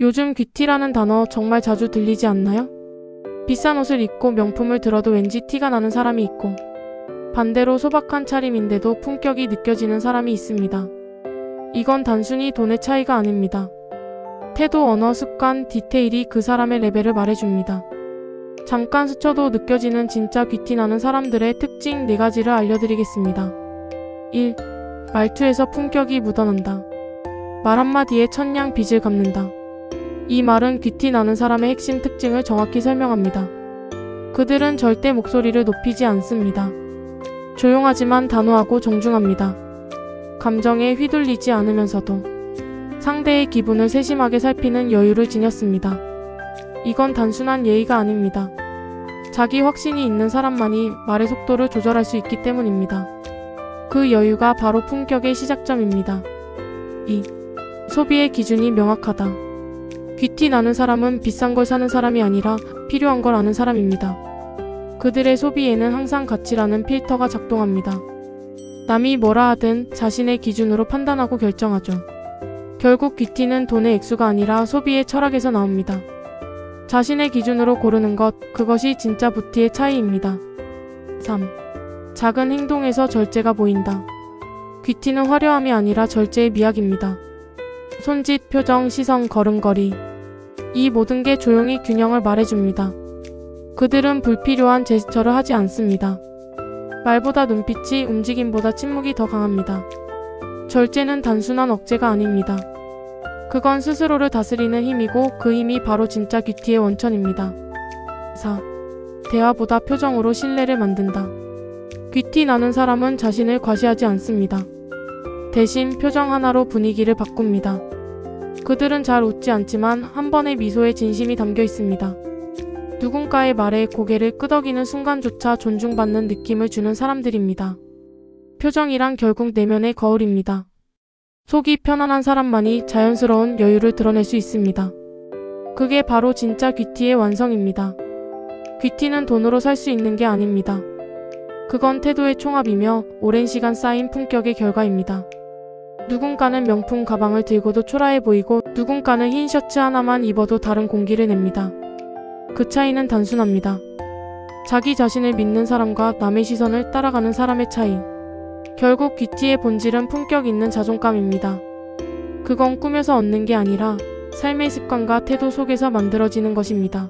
요즘 귀티라는 단어 정말 자주 들리지 않나요? 비싼 옷을 입고 명품을 들어도 왠지 티가 나는 사람이 있고, 반대로 소박한 차림인데도 품격이 느껴지는 사람이 있습니다. 이건 단순히 돈의 차이가 아닙니다. 태도, 언어, 습관, 디테일이 그 사람의 레벨을 말해줍니다. 잠깐 스쳐도 느껴지는 진짜 귀티 나는 사람들의 특징 4가지를 알려드리겠습니다. 1. 말투에서 품격이 묻어난다. 말 한마디에 천냥 빚을 갚는다. 이 말은 귀티 나는 사람의 핵심 특징을 정확히 설명합니다. 그들은 절대 목소리를 높이지 않습니다. 조용하지만 단호하고 정중합니다. 감정에 휘둘리지 않으면서도 상대의 기분을 세심하게 살피는 여유를 지녔습니다. 이건 단순한 예의가 아닙니다. 자기 확신이 있는 사람만이 말의 속도를 조절할 수 있기 때문입니다. 그 여유가 바로 품격의 시작점입니다. 2. 소비의 기준이 명확하다. 귀티 나는 사람은 비싼 걸 사는 사람이 아니라 필요한 걸 아는 사람입니다. 그들의 소비에는 항상 가치라는 필터가 작동합니다. 남이 뭐라 하든 자신의 기준으로 판단하고 결정하죠. 결국 귀티는 돈의 액수가 아니라 소비의 철학에서 나옵니다. 자신의 기준으로 고르는 것, 그것이 진짜 부티의 차이입니다. 3. 작은 행동에서 절제가 보인다. 귀티는 화려함이 아니라 절제의 미학입니다. 손짓, 표정, 시선, 걸음걸이. 이 모든 게 조용히 균형을 말해줍니다. 그들은 불필요한 제스처를 하지 않습니다. 말보다 눈빛이 움직임보다 침묵이 더 강합니다. 절제는 단순한 억제가 아닙니다. 그건 스스로를 다스리는 힘이고 그 힘이 바로 진짜 귀티의 원천입니다. 4. 대화보다 표정으로 신뢰를 만든다. 귀티 나는 사람은 자신을 과시하지 않습니다. 대신 표정 하나로 분위기를 바꿉니다. 그들은 잘 웃지 않지만 한 번의 미소에 진심이 담겨 있습니다. 누군가의 말에 고개를 끄덕이는 순간조차 존중받는 느낌을 주는 사람들입니다. 표정이란 결국 내면의 거울입니다. 속이 편안한 사람만이 자연스러운 여유를 드러낼 수 있습니다. 그게 바로 진짜 귀티의 완성입니다. 귀티는 돈으로 살 수 있는 게 아닙니다. 그건 태도의 총합이며 오랜 시간 쌓인 품격의 결과입니다. 누군가는 명품 가방을 들고도 초라해 보이고 누군가는 흰 셔츠 하나만 입어도 다른 공기를 냅니다. 그 차이는 단순합니다. 자기 자신을 믿는 사람과 남의 시선을 따라가는 사람의 차이. 결국 귀티의 본질은 품격 있는 자존감입니다. 그건 꾸며서 얻는 게 아니라 삶의 습관과 태도 속에서 만들어지는 것입니다.